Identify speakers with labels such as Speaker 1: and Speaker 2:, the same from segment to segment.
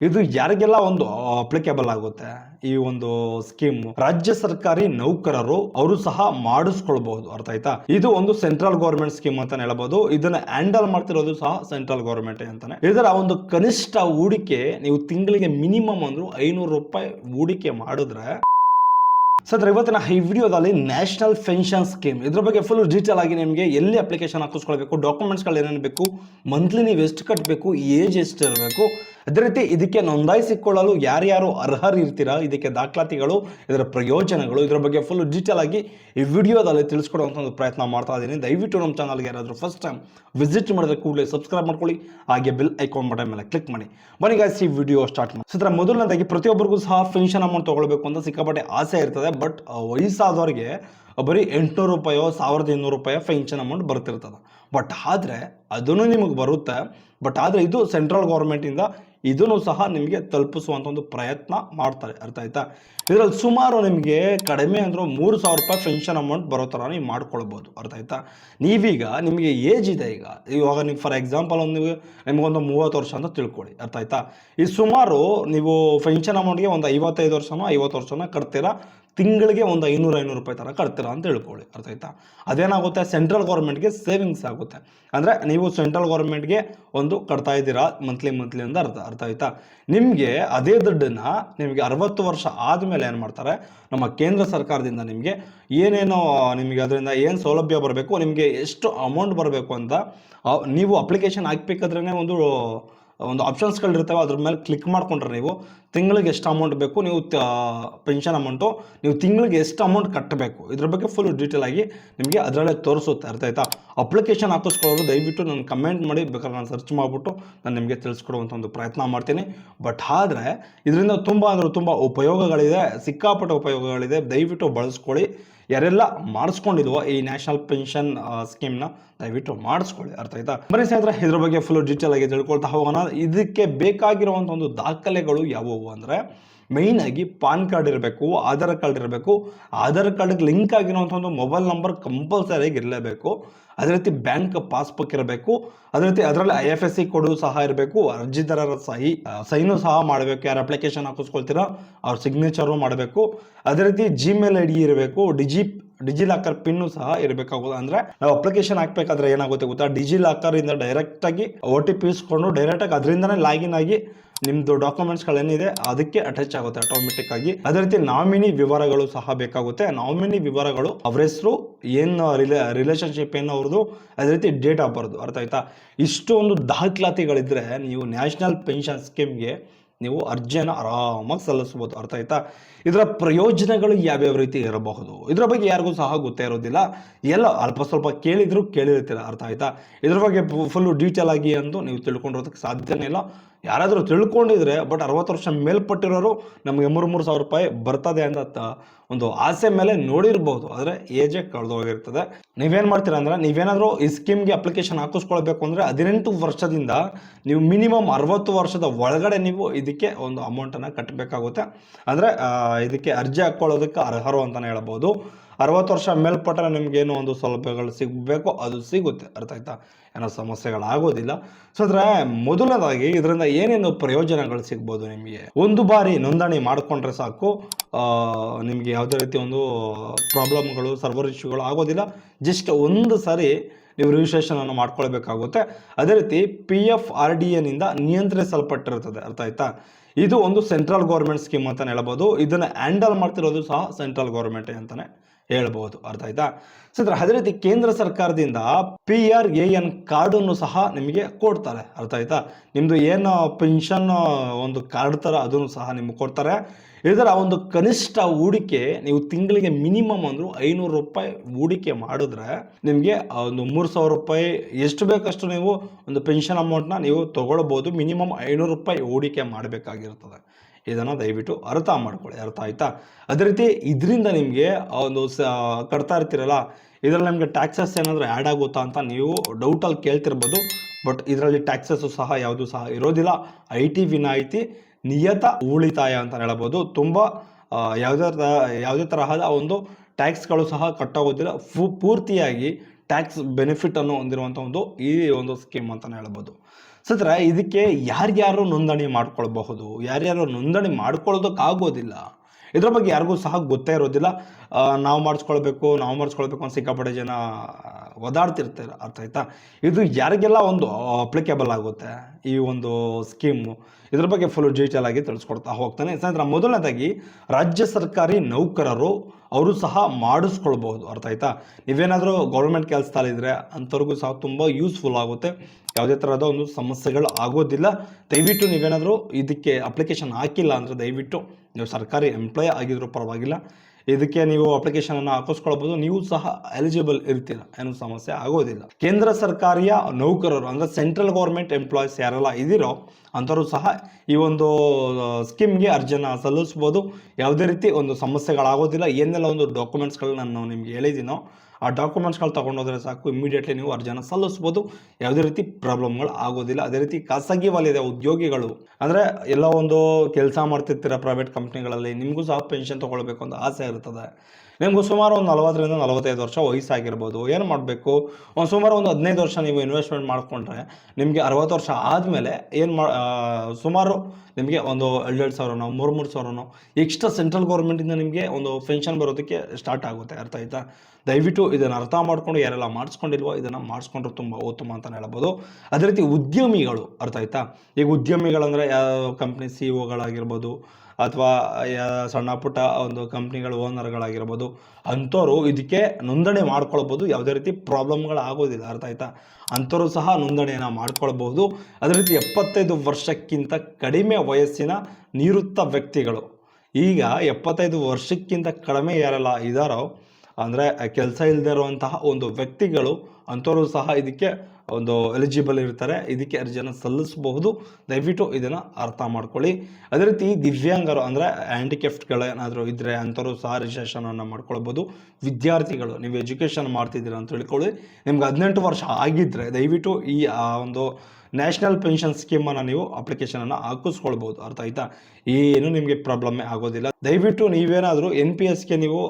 Speaker 1: ಇದು ಯಾರಿಗೆಲ್ಲ ಒಂದು ಅಪ್ಲಿಕೇಬಲ್ ಆಗುತ್ತೆ ಈ ಒಂದು ಸ್ಕೀಮ್ ರಾಜ್ಯ ಸರ್ಕಾರಿ ನೌಕರರು, ಅವರು ಸಹ ಮಾಡಿಸ್ಕೊಳ್ಬಹುದು. ಅರ್ಥ ಆಯ್ತಾ? ಇದು ಒಂದು ಸೆಂಟ್ರಲ್ ಗೌರ್ಮೆಂಟ್ ಸ್ಕೀಮ್ ಅಂತಾನೆ ಹೇಳ್ಬೋದು. ಇದನ್ನ ಹ್ಯಾಂಡಲ್ ಮಾಡ್ತಿರೋದು ಸಹ ಸೆಂಟ್ರಲ್ ಗೌರ್ಮೆಂಟ್ ಅಂತಾನೆ. ಇದರ ಒಂದು ಕನಿಷ್ಠ ಹೂಡಿಕೆ ನೀವು ತಿಂಗಳಿಗೆ ಮಿನಿಮಮ್ ಅಂದ್ರು ಐನೂರು ರೂಪಾಯಿ ಹೂಡಿಕೆ ಮಾಡಿದ್ರೆ ಸರ್ ಇವತ್ತಿನ ಈ ವಿಡಿಯೋದಲ್ಲಿ ನ್ಯಾಷನಲ್ ಪೆನ್ಷನ್ ಸ್ಕೀಮ್ ಇದ್ರ ಬಗ್ಗೆ ಫುಲ್ ಡೀಟೇಲ್ ಆಗಿ ನಿಮಗೆ ಎಲ್ಲಿ ಅಪ್ಲಿಕೇಶನ್ ಹಾಕಿಸ್ಕೊಳ್ಬೇಕು ಡಾಕ್ಯುಮೆಂಟ್ಸ್ಗಳು ಏನೇನು ಬೇಕು ಮಂತ್ಲಿ ನೀವು ಎಷ್ಟು ಕಟ್ಟಬೇಕು ಏಜ್ ಎಷ್ಟು ಇರಬೇಕು ಅದೇ ರೀತಿ ಇದಕ್ಕೆ ನೋಂದಾಯಿಸಿಕೊಳ್ಳಲು ಯಾರ್ಯಾರು ಅರ್ಹರು ಇರ್ತೀರಾ, ಇದಕ್ಕೆ ದಾಖಲಾತಿಗಳು, ಇದರ ಪ್ರಯೋಜನಗಳು, ಇದರ ಬಗ್ಗೆ ಫುಲ್ ಡೀಟೇಲ್ ಆಗಿ ಈ ವಿಡಿಯೋದಲ್ಲಿ ತಿಳಿಸ್ಕೊಡುವಂಥ ಒಂದು ಪ್ರಯತ್ನ ಮಾಡ್ತಾ ಇದ್ದೀನಿ. ದಯವಿಟ್ಟು ನಮ್ಮ ಚಾನಲ್ಗೆ ಯಾರಾದರೂ ಫಸ್ಟ್ ಟೈಮ್ ವಿಸಿಟ್ ಮಾಡಿದ ಕೂಡಲೇ ಸಬ್ಸ್ಕ್ರೈಬ್ ಮಾಡ್ಕೊಳ್ಳಿ, ಹಾಗೆ ಬಿಲ್ ಐಕಾನ್ ಬಟನ್ ಮೇಲೆ ಕ್ಲಿಕ್ ಮಾಡಿ. ಬನ್ನಿ ಗಾಯ್ಸ್ ಈ ವಿಡಿಯೋ ಸ್ಟಾರ್ಟ್ ಮಾಡಿ ಸತ್ರ ಮೊದಲನೇದಾಗಿ ಪ್ರತಿಯೊಬ್ಬರಿಗೂ ಸಹ ಪೆನ್ಷನ್ ಅಮೌಂಟ್ ತೊಗೊಳ್ಬೇಕು ಅಂತ ಸಿಕ್ಕಾಪಟ್ಟೆ ಆಸೆ ಇರ್ತದೆ ಬಟ್ ವಯಸ್ಸಾದವರಿಗೆ ಬರೀ ಎಂಟುನೂರು ರೂಪಾಯೋ, ಸಾವಿರದ ಇನ್ನೂರು ರೂಪಾಯೋ ಪೆನ್ಷನ್ ಅಮೌಂಟ್ ಬರ್ತಿರ್ತದೆ. ಬಟ್ ಆದರೆ ಅದನ್ನು ನಿಮಗೆ ಬರುತ್ತೆ. ಬಟ್ ಆದರೆ ಇದು ಸೆಂಟ್ರಲ್ ಗೌರ್ಮೆಂಟಿಂದ ಇದನ್ನು ಸಹ ನಿಮಗೆ ತಲುಪಿಸುವಂಥ ಒಂದು ಪ್ರಯತ್ನ ಮಾಡ್ತಾರೆ. ಅರ್ಥ ಆಯ್ತಾ? ಇದರಲ್ಲಿ ಸುಮಾರು ನಿಮಗೆ ಕಡಿಮೆ ಅಂದ್ರೆ ಮೂರು ಸಾವಿರ ರೂಪಾಯಿ ಪೆನ್ಷನ್ ಅಮೌಂಟ್ ಬರೋ ಥರ ನೀವು ಮಾಡ್ಕೊಳ್ಬೋದು. ಅರ್ಥ ಆಯ್ತಾ? ನೀವೀಗ ನಿಮಗೆ ಏಜ್ ಇದೆ ಈಗ. ಇವಾಗ ನೀವು ಫಾರ್ ಎಕ್ಸಾಂಪಲ್ ಒಂದು ನಿಮಗೊಂದು ಮೂವತ್ತು ವರ್ಷ ಅಂತ ತಿಳ್ಕೊಳ್ಳಿ. ಅರ್ಥ ಆಯ್ತಾ? ಈ ಸುಮಾರು ನೀವು ಪೆನ್ಷನ್ ಅಮೌಂಟ್ಗೆ ಒಂದು ಐವತ್ತೈದು ವರ್ಷನೋ ಐವತ್ತು ವರ್ಷನೋ ಕಟ್ತೀರಾ? ತಿಂಗಳಿಗೆ ಒಂದು ಐನೂರು ಐನೂರು ರೂಪಾಯಿ ಥರ ಕಟ್ತೀರಾ ಅಂತ ತಿಳ್ಕೊಳ್ಳಿ. ಅರ್ಥ ಆಯ್ತಾ? ಅದೇನಾಗುತ್ತೆ? ಸೆಂಟ್ರಲ್ ಗೌರ್ಮೆಂಟ್ಗೆ ಸೇವಿಂಗ್ಸ್ ಆಗುತ್ತೆ. ಅಂದರೆ ನೀವು ಸೆಂಟ್ರಲ್ ಗೌರ್ಮೆಂಟ್ಗೆ ಒಂದು ಕಟ್ತಾ ಇದ್ದೀರಾ ಮಂತ್ಲಿ ಮಂತ್ಲಿ ಅಂತ ಅರ್ಥ. ಅರ್ಥ ಆಯ್ತಾ? ನಿಮಗೆ ಅದೇ ದುಡ್ಡನ್ನು ನಿಮಗೆ ಅರವತ್ತು ವರ್ಷ ಆದಮೇಲೆ ಏನು ಮಾಡ್ತಾರೆ? ನಮ್ಮ ಕೇಂದ್ರ ಸರ್ಕಾರದಿಂದ ನಿಮಗೆ ಏನೇನೋ, ನಿಮಗೆ ಅದರಿಂದ ಏನು ಸೌಲಭ್ಯ ಬರಬೇಕು, ನಿಮಗೆ ಎಷ್ಟು ಅಮೌಂಟ್ ಬರಬೇಕು ಅಂತ ನೀವು ಅಪ್ಲಿಕೇಶನ್ ಹಾಕ್ಬೇಕಾದ್ರೇ ಒಂದು ಒಂದು ಆಪ್ಷನ್ಸ್ಗಳು ಇರ್ತವೆ, ಅದ್ರ ಮೇಲೆ ಕ್ಲಿಕ್ ಮಾಡಿಕೊಂಡ್ರೆ ನೀವು ತಿಂಗಳಿಗೆ ಎಷ್ಟು ಅಮೌಂಟ್ ಬೇಕು, ನೀವು ಪೆನ್ಷನ್ ಅಮೌಂಟು ನೀವು ತಿಂಗಳಿಗೆ ಎಷ್ಟು ಅಮೌಂಟ್ ಕಟ್ಟಬೇಕು ಇದ್ರ ಬಗ್ಗೆ ಫುಲ್ ಡೀಟೇಲ್ ಆಗಿ ನಿಮಗೆ ಅದರಲ್ಲೇ ತೋರಿಸುತ್ತೆ, ಅರ್ಥ ಆಯ್ತಾ? ಅಪ್ಲಿಕೇಶನ್ ಹಾಕಿಸ್ಕೊಳ್ಳೋರು ದಯವಿಟ್ಟು ನಾನು ಕಮೆಂಟ್ ಮಾಡಿ, ಬೇಕಾದ್ರೆ ನಾನು ಸರ್ಚ್ ಮಾಡಿಬಿಟ್ಟು ನಾನು ನಿಮಗೆ ತಿಳಿಸ್ಕೊಡುವಂಥ ಒಂದು ಪ್ರಯತ್ನ ಮಾಡ್ತೀನಿ. ಬಟ್ ಆದರೆ, ಇದರಿಂದ ತುಂಬ ಅಂದರೆ ತುಂಬ ಉಪಯೋಗಗಳಿದೆ, ಸಿಕ್ಕಾಪಟ್ಟೆ ಉಪಯೋಗಗಳಿದೆ. ದಯವಿಟ್ಟು ಬಳಸ್ಕೊಳ್ಳಿ. ಯಾರೆಲ್ಲ ಮಾಡಿಸ್ಕೊಂಡಿಲ್ವೋ ಈ ನ್ಯಾಷನಲ್ ಪೆನ್ಷನ್ ಸ್ಕೀಮ್ನ ದಯವಿಟ್ಟು ಮಾಡಿಸ್ಕೊಳ್ಳಿ. ಅರ್ಥ ಆಯ್ತಾ? ಬರೀ ಸ್ನೇಹಿತರೆ, ಇದ್ರ ಬಗ್ಗೆ ಫುಲ್ ಡೀಟೇಲ್ ಆಗಿ ತಿಳ್ಕೊಳ್ತಾ ಹೋಗೋಣ. ಇದಕ್ಕೆ ಬೇಕಾಗಿರುವಂಥ ಒಂದು ದಾಖಲೆಗಳು ಯಾವುವು ಅಂದರೆ ಮೇಯ್ನ್ ಆಗಿ ಪಾನ್ ಕಾರ್ಡ್ ಇರಬೇಕು, ಆಧಾರ್ ಕಾರ್ಡ್ ಇರಬೇಕು. ಆಧಾರ್ ಕಾರ್ಡ್ಗೆ ಲಿಂಕ್ ಆಗಿರೋಂಥ ಒಂದು ಮೊಬೈಲ್ ನಂಬರ್ ಕಂಪಲ್ಸರಿಯಾಗಿ ಇರಲೇಬೇಕು. ಅದೇ ರೀತಿ ಬ್ಯಾಂಕ್ ಪಾಸ್ಬುಕ್ ಇರಬೇಕು. ಅದೇ ರೀತಿ ಅದರಲ್ಲಿ ಐ ಎಫ್ ಎಸ್ ಸಿ ಕೊಡು ಸಹ ಇರಬೇಕು. ಅರ್ಜಿದಾರರ ಸಹಿ ಸೈನು ಸಹ ಮಾಡಬೇಕು. ಯಾರು ಅಪ್ಲಿಕೇಶನ್ ಹಾಕಿಸ್ಕೊಳ್ತೀರೋ ಅವ್ರ ಸಿಗ್ನೇಚರು ಮಾಡಬೇಕು. ಅದೇ ರೀತಿ ಜಿಮೇಲ್ ಐ ಡಿ ಇರಬೇಕು. ಡಿಜಿ ಡಿಜಿ ಲಾಕರ್ ಪಿನ್ನು ಸಹ ಇರಬೇಕಾಗುತ್ತೆ ಅಂದ್ರೆ ನಾವು ಅಪ್ಲಿಕೇಶನ್ ಹಾಕ್ಬೇಕಾದ್ರೆ ಏನಾಗುತ್ತೆ ಗೊತ್ತಾ? ಡಿಜಿ ಲಾಕರ್ ಇಂದ ಡೈರೆಕ್ಟ್ ಆಗಿ ಒ ಟಿ ಪಿ ಇಸ್ಕೊಂಡು ಡೈರೆಕ್ಟ್ ಆಗಿ ಅದರಿಂದನೇ ಲಾಗಿನ್ ಆಗಿ ನಿಮ್ದು ಡಾಕ್ಯುಮೆಂಟ್ಸ್ಗಳೇನಿದೆ ಅದಕ್ಕೆ ಅಟ್ಯಾಚ್ ಆಗುತ್ತೆ ಆಟೋಮೆಟಿಕ್ ಆಗಿ. ಅದೇ ರೀತಿ ನಾಮಿನಿ ವಿವರಗಳು ಸಹ ಬೇಕಾಗುತ್ತೆ. ನಾಮಿನಿ ವಿವರಗಳು ಅವ್ರ ಹೆಸರು, ಏನು ರಿಲೇ ರಿಲೇಶನ್ಶಿಪ್ ಏನು ಅವ್ರದ್ದು, ಅದೇ ರೀತಿ ಡೇಟ್ ಆಫ್ ಬರ್ದು ಅರ್ಥ ಆಯ್ತಾ? ಇಷ್ಟೊಂದು ದಾಖಲಾತಿಗಳಿದ್ರೆ ನೀವು ನ್ಯಾಷನಲ್ ಪೆನ್ಷನ್ ಸ್ಕೀಮ್ಗೆ ನೀವು ಅರ್ಜಿಯನ್ನು ಆರಾಮಾಗಿ ಸಲ್ಲಿಸ್ಬೋದು, ಅರ್ಥ ಆಯ್ತಾ? ಇದರ ಪ್ರಯೋಜನಗಳು ಯಾವ್ಯಾವ ರೀತಿ ಇರಬಹುದು? ಇದರ ಬಗ್ಗೆ ಯಾರಿಗೂ ಸಹ ಗೊತ್ತೇ ಇರೋದಿಲ್ಲ. ಎಲ್ಲ ಅಲ್ಪ ಸ್ವಲ್ಪ ಕೇಳಿದ್ರು ಕೇಳಿರ್ತೀರ, ಅರ್ಥ ಆಯ್ತಾ? ಇದ್ರ ಬಗ್ಗೆ ಫುಲ್ಲು ಡೀಟೇಲ್ ಆಗಿ ಅಂದು ನೀವು ತಿಳ್ಕೊಂಡಿರೋದಕ್ಕೆ ಸಾಧ್ಯನೇ ಇಲ್ಲ. ಯಾರಾದರೂ ತಿಳ್ಕೊಂಡಿದ್ರೆ ಬಟ್ ಅರವತ್ತು ವರ್ಷ ಮೇಲ್ಪಟ್ಟಿರೋರು ನಮಗೆ ಮೂರು ಮೂರು ಸಾವಿರ ರೂಪಾಯಿ ಬರ್ತದೆ ಅಂತ ಒಂದು ಆಸೆ ಮೇಲೆ ನೋಡಿರ್ಬೋದು. ಆದರೆ ಏಜೆ ಕಳೆದು ಹೋಗಿರ್ತದೆ. ನೀವೇನು ಮಾಡ್ತೀರಾ ಅಂದ್ರೆ, ನೀವೇನಾದರೂ ಈ ಸ್ಕೀಮ್ಗೆ ಅಪ್ಲಿಕೇಶನ್ ಹಾಕಿಸ್ಕೊಳ್ಬೇಕು ಅಂದರೆ ಹದಿನೆಂಟು ವರ್ಷದಿಂದ ನೀವು ಮಿನಿಮಮ್ ಅರವತ್ತು ವರ್ಷದ ಒಳಗಡೆ ನೀವು ಇದಕ್ಕೆ ಒಂದು ಅಮೌಂಟನ್ನು ಕಟ್ಟಬೇಕಾಗುತ್ತೆ ಅಂದರೆ ಇದಕ್ಕೆ ಅರ್ಜಿ ಹಾಕ್ಕೊಳ್ಳೋದಕ್ಕೆ ಅರ್ಹರು ಅಂತಲೇ ಹೇಳ್ಬೋದು. ಅರವತ್ತು ವರ್ಷ ಮೇಲ್ಪಟ್ಟರೆ ನಿಮಗೇನು ಒಂದು ಸೌಲಭ್ಯಗಳು ಸಿಗಬೇಕು, ಅದು ಸಿಗುತ್ತೆ. ಅರ್ಥ ಆಯ್ತಾ? ಏನೋ ಸಮಸ್ಯೆಗಳಾಗೋದಿಲ್ಲ. ಸೊ ಅಂದರೆ ಮೊದಲನೇದಾಗಿ ಇದರಿಂದ ಏನೇನು ಪ್ರಯೋಜನಗಳು ಸಿಗ್ಬೋದು ನಿಮಗೆ? ಒಂದು ಬಾರಿ ನೋಂದಣಿ ಮಾಡಿಕೊಂಡ್ರೆ ಸಾಕು. ನಿಮಗೆ ಯಾವುದೇ ರೀತಿ ಒಂದು ಪ್ರಾಬ್ಲಮ್ಗಳು, ಸರ್ವರ್ ಇಶ್ಯೂಗಳು ಆಗೋದಿಲ್ಲ. ಜಸ್ಟ್ ಒಂದು ಸಾರಿ ನೀವು ರಿಜಿಸ್ಟ್ರೇಷನ್ ಅನ್ನು ಮಾಡ್ಕೊಳ್ಬೇಕಾಗುತ್ತೆ. ಅದೇ ರೀತಿ ಪಿ ಎಫ್ ಆರ್ ಡಿ ಎನಿಂದ ನಿಯಂತ್ರಿಸಲ್ಪಟ್ಟಿರುತ್ತದೆ. ಅರ್ಥ ಆಯ್ತಾ? ಇದು ಒಂದು ಸೆಂಟ್ರಲ್ ಗೌರ್ಮೆಂಟ್ ಸ್ಕೀಮ್ ಅಂತಾನೆ ಹೇಳ್ಬೋದು. ಇದನ್ನ ಹ್ಯಾಂಡಲ್ ಮಾಡ್ತಿರೋದು ಸಹ ಸೆಂಟ್ರಲ್ ಗೌರ್ಮೆಂಟ್ ಅಂತಾನೆ. ಹೇಳ್ಬೋದು. ಅರ್ಥ ಆಯ್ತಾ? ಸೊ ಅದೇ ರೀತಿ ಕೇಂದ್ರ ಸರ್ಕಾರದಿಂದ ಪಿ ಆರ್ ಎ ಎನ್ ಕಾರ್ಡನ್ನು ಸಹ ನಿಮಗೆ ಕೊಡ್ತಾರೆ. ಅರ್ಥ ಆಯ್ತಾ? ನಿಮ್ಮದು ಏನು ಪೆನ್ಷನ್ ಒಂದು ಕಾರ್ಡ್ ಥರ ಅದನ್ನು ಸಹ ನಿಮ್ಗೆ ಕೊಡ್ತಾರೆ. ಇದರ ಒಂದು ಕನಿಷ್ಠ ಹೂಡಿಕೆ ನೀವು ತಿಂಗಳಿಗೆ ಮಿನಿಮಮ್ ಅಂದರೂ ಐನೂರು ರೂಪಾಯಿ ಹೂಡಿಕೆ ಮಾಡಿದ್ರೆ ನಿಮಗೆ ಒಂದು ಮೂರು ಸಾವಿರ ರೂಪಾಯಿ ಎಷ್ಟು ಬೇಕಷ್ಟು ನೀವು ಒಂದು ಪೆನ್ಷನ್ ಅಮೌಂಟ್ನ ನೀವು ತಗೊಳ್ಬೋದು. ಮಿನಿಮಮ್ ಐನೂರು ರೂಪಾಯಿ ಹೂಡಿಕೆ ಮಾಡಬೇಕಾಗಿರ್ತದೆ. ಇದನ್ನು ದಯವಿಟ್ಟು ಅರ್ಥ ಮಾಡ್ಕೊಳ್ಳಿ, ಅರ್ಥ ಆಯ್ತಾ? ಅದೇ ರೀತಿ ಇದರಿಂದ ನಿಮಗೆ ಒಂದು ಸ, ಕಟ್ತಾ ಇರ್ತೀರಲ್ಲ, ಇದರಲ್ಲಿ ನಿಮಗೆ ಟ್ಯಾಕ್ಸಸ್ ಏನಾದರೂ ಆ್ಯಡ್ ಆಗುತ್ತಾ ಅಂತ ನೀವು ಡೌಟಲ್ಲಿ ಕೇಳ್ತಿರ್ಬೋದು. ಬಟ್ ಇದರಲ್ಲಿ ಟ್ಯಾಕ್ಸಸ್ಸು ಸಹ ಯಾವುದು ಸಹ ಇರೋದಿಲ್ಲ. ಐ ಟಿ ವಿನಾಯಿತಿ, ನಿಯತ ಉಳಿತಾಯ ಅಂತ ಹೇಳ್ಬೋದು. ತುಂಬ ಯಾವುದೇ ಯಾವುದೇ ತರಹದ ಒಂದು ಟ್ಯಾಕ್ಸ್ಗಳು ಸಹ ಕಟ್ಟಾಗೋದಿಲ್ಲ ಫು, ಪೂರ್ತಿಯಾಗಿ ಟ್ಯಾಕ್ಸ್ ಬೆನಿಫಿಟನ್ನು ಹೊಂದಿರುವಂಥ ಒಂದು ಈ ಒಂದು ಸ್ಕೀಮ್ ಅಂತಲೇ ಹೇಳ್ಬೋದು. ಸತ್ರ ಇದಕ್ಕೆ ಯಾರ್ಯಾರು ನೋಂದಣಿ ಮಾಡ್ಕೊಳ್ಬಹುದು? ಯಾರ್ಯಾರು ನೋಂದಣಿ ಮಾಡ್ಕೊಳ್ಳೋದಕ್ಕಾಗೋದಿಲ್ಲ ಇದ್ರ ಬಗ್ಗೆ ಯಾರಿಗೂ ಸಹ ಗೊತ್ತೇ ಇರೋದಿಲ್ಲ. ನಾವು ಮಾಡಿಸ್ಕೊಳ್ಬೇಕು ನಾವು ಮಾಡಿಸ್ಕೊಳ್ಬೇಕು ಅಂತ ಸಿಕ್ಕಾಪಟ್ಟೆ ಜನ ಒದಾಡ್ತಿರ್ತಾರೆ ಅರ್ಥ ಆಯ್ತಾ? ಇದು ಯಾರಿಗೆಲ್ಲ ಒಂದು ಅಪ್ಲಿಕೇಬಲ್ ಆಗುತ್ತೆ ಈ ಒಂದು ಸ್ಕೀಮು ಇದ್ರ ಬಗ್ಗೆ ಫುಲ್ ಡೀಟೇಲ್ ಆಗಿ ತಿಳಿಸ್ಕೊಡ್ತಾ ಹೋಗ್ತಾನೆ. ಯಾಕಂದ್ರೆ ಮೊದಲನೇದಾಗಿ ರಾಜ್ಯ ಸರ್ಕಾರಿ ನೌಕರರು, ಅವರು ಸಹ ಮಾಡಿಸ್ಕೊಳ್ಬಹುದು, ಅರ್ಥ ಆಯ್ತಾ? ನೀವೇನಾದರೂ ಗೌರ್ಮೆಂಟ್ ಕೆಲಸದಲ್ಲಿದ್ದರೆ ಅಂಥವ್ರಿಗೂ ಸಹ ತುಂಬ ಯೂಸ್ಫುಲ್ ಆಗುತ್ತೆ. ಯಾವುದೇ ಥರದ ಒಂದು ಸಮಸ್ಯೆಗಳು ಆಗೋದಿಲ್ಲ. ದಯವಿಟ್ಟು ನೀವೇನಾದರೂ ಇದಕ್ಕೆ ಅಪ್ಲಿಕೇಶನ್ ಹಾಕಿಲ್ಲ ಅಂದರೆ ದಯವಿಟ್ಟು ನೀವು ಸರ್ಕಾರಿ ಎಂಪ್ಲಾಯ್ ಆಗಿದ್ರೂ ಪರವಾಗಿಲ್ಲ. ಇದಕ್ಕೆ ನೀವು ಅಪ್ಲಿಕೇಶನ್ ಅನ್ನು ಹಾಕಿಸ್ಕೊಳ್ಬಹುದು ನೀವು ಸಹ ಎಲಿಜಿಬಲ್ ಇರ್ತೀರ. ಏನೂ ಸಮಸ್ಯೆ ಆಗೋದಿಲ್ಲ. ಕೇಂದ್ರ ಸರ್ಕಾರಿಯ ನೌಕರರು, ಅಂದ್ರೆ ಸೆಂಟ್ರಲ್ ಗೌರ್ಮೆಂಟ್ ಎಂಪ್ಲಾಯೀಸ್ ಯಾರೆಲ್ಲ ಇದ್ದೀರೋ ಅಂಥವ್ರು ಸಹ ಈ ಒಂದು ಸ್ಕೀಮ್ಗೆ ಅರ್ಜಿನ ಸಲ್ಲಿಸ್ಬೋದು. ಯಾವುದೇ ರೀತಿ ಒಂದು ಸಮಸ್ಯೆಗಳಾಗೋದಿಲ್ಲ. ಏನೆಲ್ಲ ಒಂದು ಡಾಕ್ಯುಮೆಂಟ್ಸ್ಗಳು ನಾನು ನಿಮ್ಗೆ ಹೇಳಿದ್ದೀನೋ ಆ ಡಾಕ್ಯುಮೆಂಟ್ಸ್ಗಳು ತೊಗೊಂಡೋದ್ರೆ ಸಾಕು ಇಮಿಡಿಯೇಟ್ಲಿ ನೀವು ಅರ್ಜಿಯನ್ನು ಸಲ್ಲಿಸ್ಬೋದು. ಯಾವುದೇ ರೀತಿ ಪ್ರಾಬ್ಲಮ್ಗಳು ಆಗೋದಿಲ್ಲ. ಅದೇ ರೀತಿ ಖಾಸಗಿ ವಲಯದ ಉದ್ಯೋಗಿಗಳು, ಅಂದರೆ ಎಲ್ಲ ಒಂದು ಕೆಲಸ ಮಾಡ್ತಿರ್ತೀರ ಪ್ರೈವೇಟ್ ಕಂಪ್ನಿಗಳಲ್ಲಿ ನಿಮಗೂ ಸಹ ಪೆನ್ಷನ್ ತೊಗೊಳ್ಬೇಕು ಅಂತ ಆಸೆ ಇರ್ತದೆ. ನಿಮಗೂ ಸುಮಾರು ಒಂದು ನಲವತ್ತರಿಂದ ನಲವತ್ತೈದು ವರ್ಷ ವಯಸ್ಸಾಗಿರ್ಬೋದು. ಏನು ಮಾಡಬೇಕು? ಒಂದು ಸುಮಾರು ಒಂದು ಹದಿನೈದು ವರ್ಷ ನೀವು ಇನ್ವೆಸ್ಟ್ಮೆಂಟ್ ಮಾಡಿಕೊಂಡ್ರೆ ನಿಮಗೆ ಅರವತ್ತು ವರ್ಷ ಆದಮೇಲೆ ಏನು ಮಾ ಸುಮಾರು ನಿಮಗೆ ಒಂದು ಎರಡೆರಡು ಸಾವಿರನೋ ಮೂರು ಮೂರು ಸಾವಿರನೋ ಎಕ್ಸ್ಟ್ರಾ ಸೆಂಟ್ರಲ್ ಗೌರ್ಮೆಂಟಿಂದ ನಿಮಗೆ ಒಂದು ಪೆನ್ಷನ್ ಬರೋದಕ್ಕೆ ಸ್ಟಾರ್ಟ್ ಆಗುತ್ತೆ. ಅರ್ಥ ಆಯ್ತಾ? ದಯವಿಟ್ಟು ಇದನ್ನು ಅರ್ಥ ಮಾಡಿಕೊಂಡು ಯಾರೆಲ್ಲ ಮಾಡಿಸ್ಕೊಂಡಿಲ್ವೋ ಇದನ್ನು ಮಾಡಿಸ್ಕೊಂಡ್ರೆ ತುಂಬ ಉತ್ತಮ ಅಂತಲೇ ಹೇಳ್ಬೋದು. ಅದೇ ರೀತಿ ಉದ್ಯಮಿಗಳು, ಅರ್ಥ ಆಯ್ತಾ? ಈಗ ಉದ್ಯಮಿಗಳಂದರೆ ಯಾವ ಕಂಪ್ನಿ ಸಿ ಒಗಳಾಗಿರ್ಬೋದು ಅಥವಾ ಸಣ್ಣ ಪುಟ್ಟ ಒಂದು ಕಂಪ್ನಿಗಳ ಓನರ್ಗಳಾಗಿರ್ಬೋದು ಅಂಥವ್ರು ಇದಕ್ಕೆ ನೋಂದಣಿ ಮಾಡ್ಕೊಳ್ಬೋದು, ಯಾವುದೇ ರೀತಿ ಪ್ರಾಬ್ಲಮ್ಗಳು ಆಗೋದಿಲ್ಲ ಅರ್ಥ ಆಯ್ತಾ? ಅಂಥವ್ರು ಸಹ ನೋಂದಣಿಯನ್ನು ಮಾಡ್ಕೊಳ್ಬೋದು ಅದೇ ರೀತಿ ಎಪ್ಪತ್ತೈದು ವರ್ಷಕ್ಕಿಂತ ಕಡಿಮೆ ವಯಸ್ಸಿನ ನಿವೃತ್ತ ವ್ಯಕ್ತಿಗಳು. ಈಗ ಎಪ್ಪತ್ತೈದು ವರ್ಷಕ್ಕಿಂತ ಕಡಿಮೆ ಯಾರೆಲ್ಲ ಇದ್ದಾರೋ ಅಂದರೆ ಕೆಲಸ ಇಲ್ಲದೆ ಇರುವಂತಹ ಒಂದು ವ್ಯಕ್ತಿಗಳು ಅಂಥವ್ರು ಸಹ ಇದಕ್ಕೆ ಒಂದು ಎಲಿಜಿಬಲ್ ಇರ್ತಾರೆ. ಇದಕ್ಕೆ ಅರ್ಜಿಯನ್ನು ಸಲ್ಲಿಸಬಹುದು. ದಯವಿಟ್ಟು ಇದನ್ನು ಅರ್ಥ ಮಾಡ್ಕೊಳ್ಳಿ. ಅದೇ ರೀತಿ ದಿವ್ಯಾಂಗರು ಅಂದರೆ ಹ್ಯಾಂಡಿಕ್ಯಾಫ್ಟ್ಗಳೇನಾದರೂ ಇದ್ದರೆ ಅಂಥವರು ಸಹ ರಿಜಿಸ್ಟ್ರೇಷನನ್ನು ಮಾಡ್ಕೊಳ್ಬೋದು ವಿದ್ಯಾರ್ಥಿಗಳು, ನೀವು ಎಜುಕೇಷನ್ ಮಾಡ್ತಿದ್ದೀರ ಅಂತ ಹೇಳ್ಕೊಳ್ಳಿ ನಿಮ್ಗೆ ಹದಿನೆಂಟು ವರ್ಷ ಆಗಿದ್ದರೆ ದಯವಿಟ್ಟು ಈ, ಆ, ಒಂದು ನ್ಯಾಷನಲ್ ಪೆನ್ಷನ್ ಸ್ಕೀಮನ್ನು ನೀವು ಅಪ್ಲಿಕೇಶನನ್ನು ಹಾಕಿಸ್ಕೊಳ್ಬೋದು ಅರ್ಥ ಆಯ್ತಾ? ಏನು ನಿಮಗೆ ಪ್ರಾಬ್ಲಮ್ಮೇ ಆಗೋದಿಲ್ಲ. ದಯವಿಟ್ಟು ನೀವೇನಾದರೂ ಎನ್ ಪಿ ಎಸ್ಗೆ ನೀವು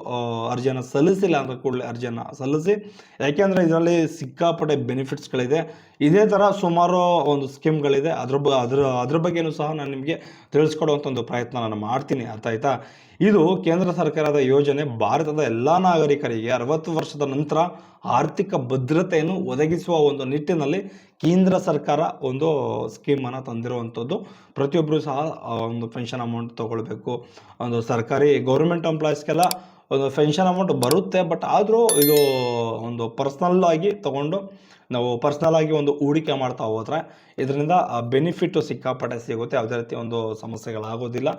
Speaker 1: ಅರ್ಜಿಯನ್ನು ಸಲ್ಲಿಸಿಲ್ಲ ಅಂದರೆ ಕೂಡಲೇ ಅರ್ಜಿಯನ್ನು ಸಲ್ಲಿಸಿ. ಯಾಕೆಂದರೆ ಇದರಲ್ಲಿ ಸಿಕ್ಕಾಪಟ್ಟೆ ಬೆನಿಫಿಟ್ಸ್ಗಳಿದೆ. ಇದೇ ಥರ ಸುಮಾರು ಒಂದು ಸ್ಕೀಮ್ಗಳಿದೆ. ಅದ್ರ ಬ, ಅದ್ರ ಅದ್ರ ಬಗ್ಗೆನೂ ಸಹ ನಾನು ನಿಮಗೆ ತಿಳಿಸ್ಕೊಡುವಂಥ ಒಂದು ಪ್ರಯತ್ನ ನಾನು ಮಾಡ್ತೀನಿ. ಅರ್ಥ ಆಯ್ತಾ ಇದು ಕೇಂದ್ರ ಸರ್ಕಾರದ ಯೋಜನೆ. ಭಾರತದ ಎಲ್ಲ ನಾಗರಿಕರಿಗೆ ಅರವತ್ತು ವರ್ಷದ ನಂತರ ಆರ್ಥಿಕ ಭದ್ರತೆಯನ್ನು ಒದಗಿಸುವ ಒಂದು ನಿಟ್ಟಿನಲ್ಲಿ ಕೇಂದ್ರ ಸರ್ಕಾರ ಒಂದು ಸ್ಕೀಮನ್ನು ತಂದಿರುವಂಥದ್ದು. ಪ್ರತಿಯೊಬ್ಬರು ಸಹ ಒಂದು ಪೆನ್ಷನ್ ಅಮೌಂಟ್ ತೊಗೊಳ್ಬೇಕು. ಒಂದು ಸರ್ಕಾರಿ ಗೌರ್ಮೆಂಟ್ ಎಂಪ್ಲಾಯೀಸ್ಗೆಲ್ಲ ಒಂದು ಪೆನ್ಷನ್ ಅಮೌಂಟ್ ಬರುತ್ತೆ, ಬಟ್ ಆದರೂ ಇದು ಒಂದು ಪರ್ಸ್ನಲ್ ಆಗಿ ತಗೊಂಡು ನಾವು ಪರ್ಸ್ನಲ್ ಆಗಿ ಒಂದು ಹೂಡಿಕೆ ಮಾಡ್ತಾ ಹೋದರೆ ಇದರಿಂದ ಬೆನಿಫಿಟ್ಟು ಸಿಕ್ಕಾಪಟ್ಟೆ ಸಿಗುತ್ತೆ. ಯಾವುದೇ ರೀತಿ ಒಂದು ಸಮಸ್ಯೆಗಳಾಗೋದಿಲ್ಲ.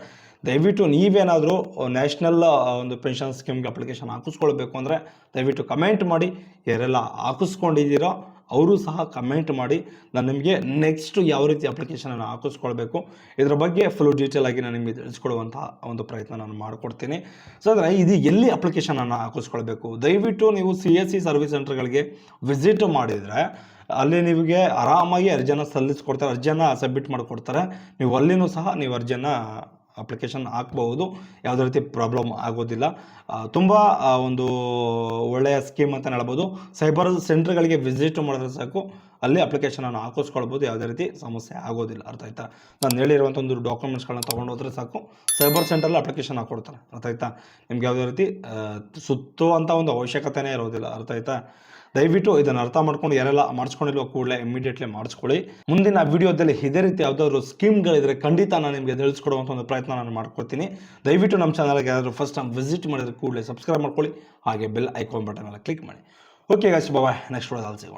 Speaker 1: ದಯವಿಟ್ಟು ನೀವೇನಾದರೂ ನ್ಯಾಷನಲ್ ಒಂದು ಪೆನ್ಷನ್ ಸ್ಕೀಮ್ಗೆ ಅಪ್ಲಿಕೇಶನ್ ಹಾಕಿಸ್ಕೊಳ್ಬೇಕು ಅಂದರೆ ದಯವಿಟ್ಟು ಕಮೆಂಟ್ ಮಾಡಿ. ಯಾರೆಲ್ಲ ಹಾಕಿಸ್ಕೊಂಡಿದ್ದೀರೋ ಅವರು ಸಹ ಕಮೆಂಟ್ ಮಾಡಿ ನಾನು ನಿಮಗೆ ನೆಕ್ಸ್ಟ್ ಯಾವ ರೀತಿ ಅಪ್ಲಿಕೇಶನನ್ನು ಹಾಕಿಸ್ಕೊಳ್ಬೇಕು, ಇದರ ಬಗ್ಗೆ ಫುಲ್ ಡೀಟೇಲ್ ಆಗಿ ನಾನು ನಿಮಗೆ ತಿಳಿಸ್ಕೊಡುವಂತಹ ಒಂದು ಪ್ರಯತ್ನ ನಾನು ಮಾಡಿಕೊಡ್ತೀನಿ. ಸೊ ಅಂದರೆ ಇದು ಎಲ್ಲಿ ಅಪ್ಲಿಕೇಶನನ್ನು ಹಾಕಿಸ್ಕೊಳ್ಬೇಕು? ದಯವಿಟ್ಟು ನೀವು ಸಿ ಎಸ್ ಸಿ ಸರ್ವಿಸ್ ಸೆಂಟರ್ಗಳಿಗೆ ವಿಸಿಟ್ ಮಾಡಿದರೆ ಅಲ್ಲಿ ನಿಮಗೆ ಆರಾಮಾಗಿ ಅರ್ಜಿಯನ್ನು ಸಲ್ಲಿಸ್ಕೊಡ್ತಾರೆ, ಅರ್ಜಿಯನ್ನು ಸಬ್ಮಿಟ್ ಮಾಡಿಕೊಡ್ತಾರೆ. ನೀವು ಅಲ್ಲಿನೂ ಸಹ ನೀವು ಅರ್ಜಿಯನ್ನು ಅಪ್ಲಿಕೇಶನ್ ಹಾಕ್ಬಹುದು. ಯಾವುದೇ ರೀತಿ ಪ್ರಾಬ್ಲಮ್ ಆಗೋದಿಲ್ಲ. ತುಂಬ ಒಂದು ಒಳ್ಳೆಯ ಸ್ಕೀಮ್ ಅಂತ ಹೇಳ್ಬೋದು. ಸೈಬರ್ ಸೆಂಟರ್ಗಳಿಗೆ ವಿಸಿಟ್ ಮಾಡಿದ್ರೆ ಸಾಕು. ಅಲ್ಲಿ ಅಪ್ಲಿಕೇಶನನ್ನು ಹಾಕಿಸ್ಕೊಳ್ಬೋದು. ಯಾವುದೇ ರೀತಿ ಸಮಸ್ಯೆ ಆಗೋದಿಲ್ಲ. ಅರ್ಥ ಆಯ್ತಾ? ನಾನು ಹೇಳಿರುವಂಥ ಒಂದು ಡಾಕ್ಯುಮೆಂಟ್ಸ್ಗಳನ್ನ ತೊಗೊಂಡು ಹೋದ್ರೆ ಸಾಕು. ಸೈಬರ್ ಸೆಂಟ್ರಲ್ಲಿ ಅಪ್ಲಿಕೇಶನ್ ಹಾಕ್ಕೊಡ್ತಾರೆ ಅರ್ಥ ಆಯ್ತಾ? ನಿಮ್ಗೆ ಯಾವುದೇ ರೀತಿ ಸುತ್ತುವಂಥ ಒಂದು ಅವಶ್ಯಕತೆನೇ ಇರೋದಿಲ್ಲ. ಅರ್ಥ ಆಯ್ತಾ? ದಯವಿಟ್ಟು ಇದನ್ನು ಅರ್ಥ ಮಾಡ್ಕೊಂಡು ಯಾರೆಲ್ಲ ಮಾಡಿಸ್ಕೊಂಡಿಲ್ವ ಕೂಡಲೇ ಇಮಿಡಿಯೇಟ್ಲಿ ಮಾಡಿಸ್ಕೊಳ್ಳಿ. ಮುಂದಿನ ವಿಡಿಯೋದಲ್ಲಿ ಇದೇ ರೀತಿ ಯಾವುದಾದ್ರು ಸ್ಕೀಮ್ಗಳಿದ್ರೆ ಖಂಡಿತ ನಾನು ನಿಮಗೆ ತಿಳಿಸ್ಕೊಡುವಂಥ ಒಂದು ಪ್ರಯತ್ನ ನಾನು ಮಾಡ್ಕೊಡ್ತೀನಿ. ದಯವಿಟ್ಟು ನಮ್ಮ ಚಾನಲ್ಗೆ ಯಾರಾದರೂ ಫಸ್ಟ್ ಟೈಮ್ ವಿಸಿಟ್ ಮಾಡಿದ್ರೆ ಕೂಡಲೇ ಸಬ್ಸ್ಕ್ರೈಬ್ ಮಾಡ್ಕೊಳ್ಳಿ. ಹಾಗೆ ಬೆಲ್ ಐಕಾನ್ ಬಟನ್ ಎಲ್ಲ ಕ್ಲಿಕ್ ಮಾಡಿ. ಓಕೆ ಗಾಯ್ಸ್ ಬಾಯ್ ನೆಕ್ಸ್ಟ್ ವಿಡಿಯೋದಲ್ಲಿ ಸಿಗೋಣ.